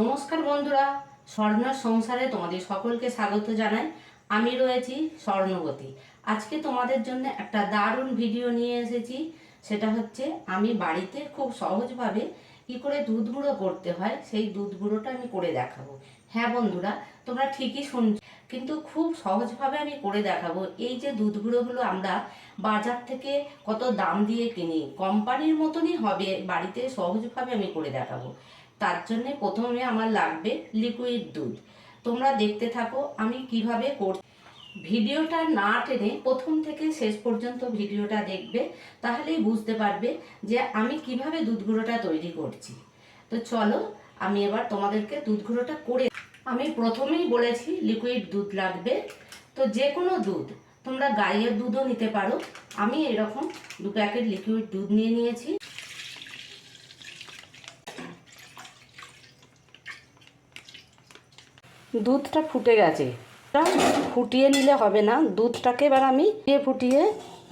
নমস্কার বন্ধুরা, স্বর্ণার সংসারে তোমাদের সকলকে স্বাগত জানাই। আমি রয়েছি স্বর্ণবতী। আজকে তোমাদের জন্য একটা দারুণ ভিডিও নিয়ে এসেছি। সেটা হচ্ছে, আমি বাড়িতে খুব সহজভাবে কি করে দুধ গুঁড়ো করতে হয়, সেই দুধ গুঁড়োটা আমি করে দেখাবো। হ্যাঁ বন্ধুরা, তোমরা ঠিকই শুন কিন্তু খুব সহজভাবে আমি করে দেখাবো। এই যে দুধ গুঁড়োগুলো আমরা বাজার থেকে কত দাম দিয়ে কিনি, কোম্পানির মতনই হবে, বাড়িতে সহজভাবে আমি করে দেখাবো। তার জন্য প্রথমে আমার লাগবে লিকুইড দুধ। তোমরা দেখতে থাকো আমি কীভাবে কর ভিডিওটা না টেনে প্রথম থেকে শেষ পর্যন্ত ভিডিওটা দেখবে, তাহলেই বুঝতে পারবে যে আমি কীভাবে দুধ গুঁড়োটা তৈরি করছি। তো চলো, আমি এবার তোমাদেরকে দুধ গুঁড়োটা করে আমি প্রথমেই বলেছি লিকুইড দুধ লাগবে। তো যে কোনো দুধ, তোমরা গাইয়ের দুধও নিতে পারো। আমি এরকম দু প্যাকেট লিকুইড দুধ নিয়ে নিয়েছি। দুধটা ফুটে গেছে। ফুটিয়ে নিলে হবে না, দুধটাকে এবার আমি ফুটিয়ে ফুটিয়ে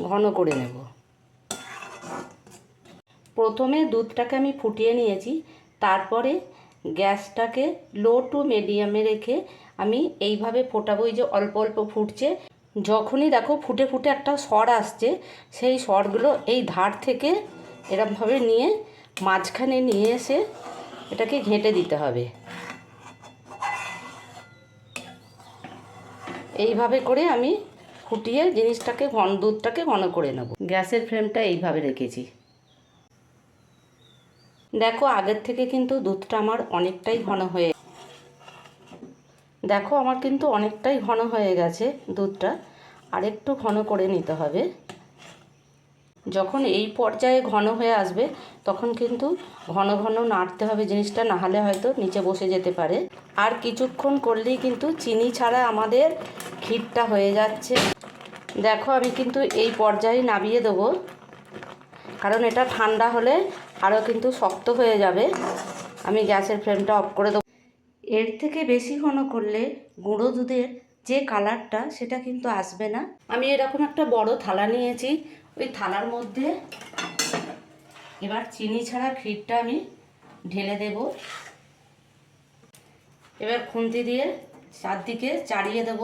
ঘন করে নেব। প্রথমে দুধটাকে আমি ফুটিয়ে নিয়েছি, তারপরে গ্যাসটাকে লো টু মিডিয়ামে রেখে আমি এইভাবে ফোটাবো যে অল্প অল্প ফুটছে। যখনই দেখো ফুটে ফুটে একটা স্বর আসছে, সেই স্বরগুলো এই ধার থেকে এরমভাবে নিয়ে মাঝখানে নিয়ে এসে এটাকে ঘেঁটে দিতে হবে। এইভাবে করে আমি ফুটিয়ে জিনিসটাকে ঘন, দুধটাকে ঘন করে নেব। গ্যাসের ফ্লেমটা এইভাবে রেখেছি। দেখো, আগের থেকে কিন্তু দুধটা আমার অনেকটাই ঘন হয়ে দেখো, আমার কিন্তু অনেকটাই ঘন হয়ে গেছে দুধটা। আর একটু ঘন করে নিতে হবে। যখন এই পর্যায়ে ঘন হয়ে আসবে, তখন কিন্তু ঘন ঘন নাড়তে হবে জিনিসটা না হলে হয়তো নিচে বসে যেতে পারে। আর কিছুক্ষণ করলেই কিন্তু চিনি ছাড়া আমাদের ক্ষীরটা হয়ে যাচ্ছে। দেখো, আমি কিন্তু এই পর্যায়ে নামিয়ে দেবো। কারণ এটা ঠান্ডা হলে আরও কিন্তু শক্ত হয়ে যাবে। আমি গ্যাসের ফ্লেমটা অফ করে দেবো। এর থেকে বেশি ঘন করলে গুঁড়ো দুধের যে কালারটা, সেটা কিন্তু আসবে না। আমি এরকম একটা বড় থালা নিয়েছি। ওই থালার মধ্যে। এবার চিনি ছাড়া ক্ষীরটা আমি ঢেলে দেব। এবার খুন্তি দিয়ে চারদিকে চাড়িয়ে দেব।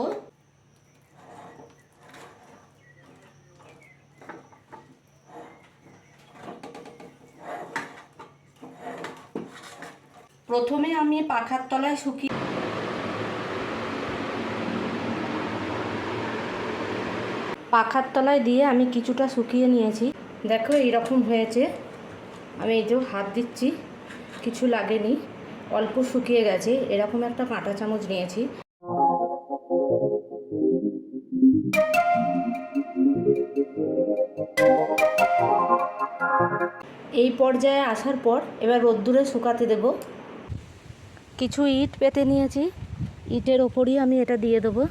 প্রথমে আমি পাখার তলায় শুকিয়ে পাখার তলায় দিয়ে আমি কিছুটা শুকিয়ে নিয়েছি। দেখো, এইরকম হয়েছে। আমি এই যে হাত দিচ্ছি, কিছু লাগেনি, অল্প শুকিয়ে গেছে। এরকম একটা কাঁটা চামচ নিয়েছি। এই পর্যায়ে আসার পর এবার রোদ্দুরে শুকাতে দেব। কিছু ইট পেতে নিয়েছি। ইটের ওপরই আমি এটা দিয়ে দেবো।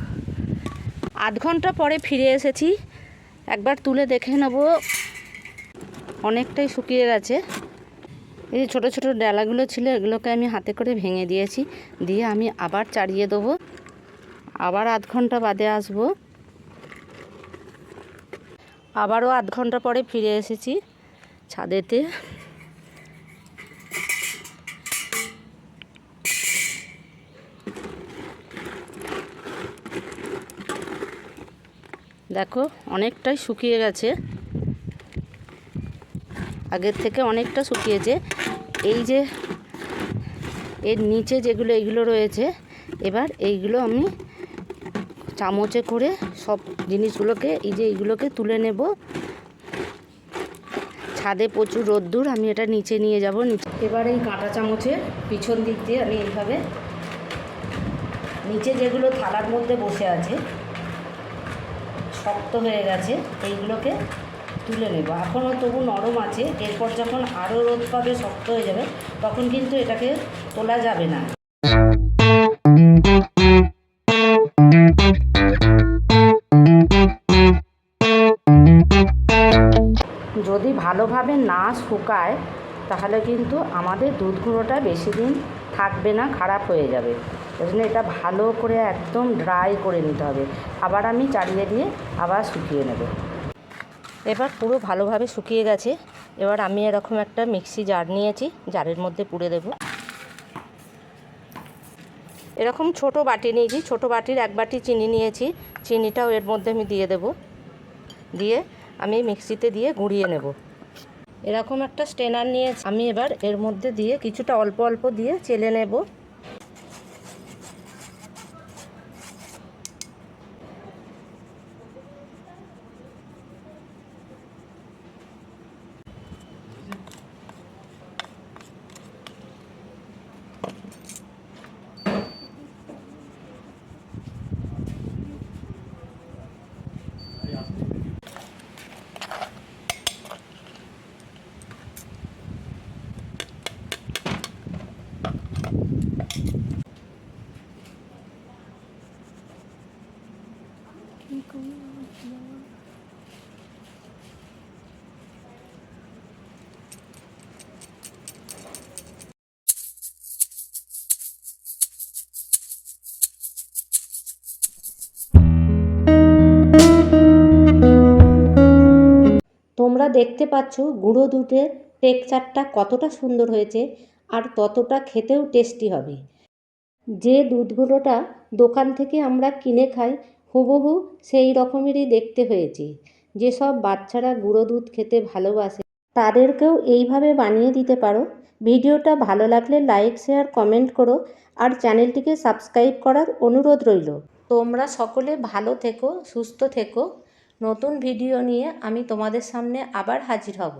আধ ঘণ্টা পরে ফিরে এসেছি। একবার তুলে দেখে নেব অনেকটাই শুকিয়ে গেছে। এই যে ছোটো ছোটো ডালাগুলো ছিল, এগুলোকে আমি হাতে করে ভেঙে দিয়েছি। দিয়ে আমি আবার চাড়িয়ে দেবো। আবার আধ ঘণ্টা বাদে আসব। আবারও আধ ঘণ্টা পরে ফিরে এসেছি ছাদেতে। দেখো, অনেকটাই শুকিয়ে গেছে। আগের থেকে অনেকটা শুকিয়েছে। এই যে, এর নিচে যেগুলো, এইগুলো রয়েছে, এবার এইগুলো আমি চামচে করে সব জিনিসগুলোকে, এই যে এইগুলোকে তুলে নেব। ছাদে প্রচুর রোদ্দুর, আমি এটা নিচে নিয়ে যাব, নিচে। এবার এই কাঁটা চামচের পিছন দিক দিয়ে আমি এইভাবে নিচে যেগুলো থালার মধ্যে বসে আছে শক্ত হয়ে গেছে, এইগুলোকে তুলে নেব। এখনও তবু নরম আছে, এরপর যখন আরও রোদ পাবে, শক্ত হয়ে যাবে, তখন কিন্তু এটাকে তোলা যাবে না। যদি ভালোভাবে না শুকায়, তাহলে কিন্তু আমাদের দুধ গুঁড়োটা বেশি দিন থাকবে না, খারাপ হয়ে যাবে। জন্য এটা ভালো করে একদম ড্রাই করে নিতে হবে। আবার আমি চালিয়ে দিয়ে আবার শুকিয়ে নেব। এবার পুরো ভালোভাবে শুকিয়ে গেছে। এবার আমি এরকম একটা মিক্সি জার নিয়েছি, জারের মধ্যে পুড়ে দেব। এরকম ছোট বাটি নিয়েছি, ছোট বাটির এক বাটি চিনি নিয়েছি। চিনিটাও এর মধ্যে আমি দিয়ে দেব। দিয়ে আমি মিক্সিতে দিয়ে গুঁড়িয়ে নেব। এরকম একটা স্টেনার নিয়ে আমি এবার এর মধ্যে দিয়ে কিছুটা অল্প অল্প দিয়ে চেলে নেব। তোমরা দেখতে পাচ্ছ গুঁড়ো দুধের টেক্সচারটা কতটা সুন্দর হয়েছে আর ততটা খেতেও টেস্টি হবে। যে দুধ গুঁড়োটা দোকান থেকে আমরা কিনে খাই হুবহু সেই রকমেরই দেখতে হয়েছে। যেসব বাচ্চারা গুঁড়ো দুধ খেতে ভালোবাসে, তাদেরকেও এইভাবে বানিয়ে দিতে পারো। ভিডিওটা ভালো লাগলে লাইক, শেয়ার, কমেন্ট করো আর চ্যানেলটিকে সাবস্ক্রাইব করার অনুরোধ রইল। তোমরা সকলে ভালো থেকো, সুস্থ থেকো। নতুন ভিডিও নিয়ে আমি তোমাদের সামনে আবার হাজির হব।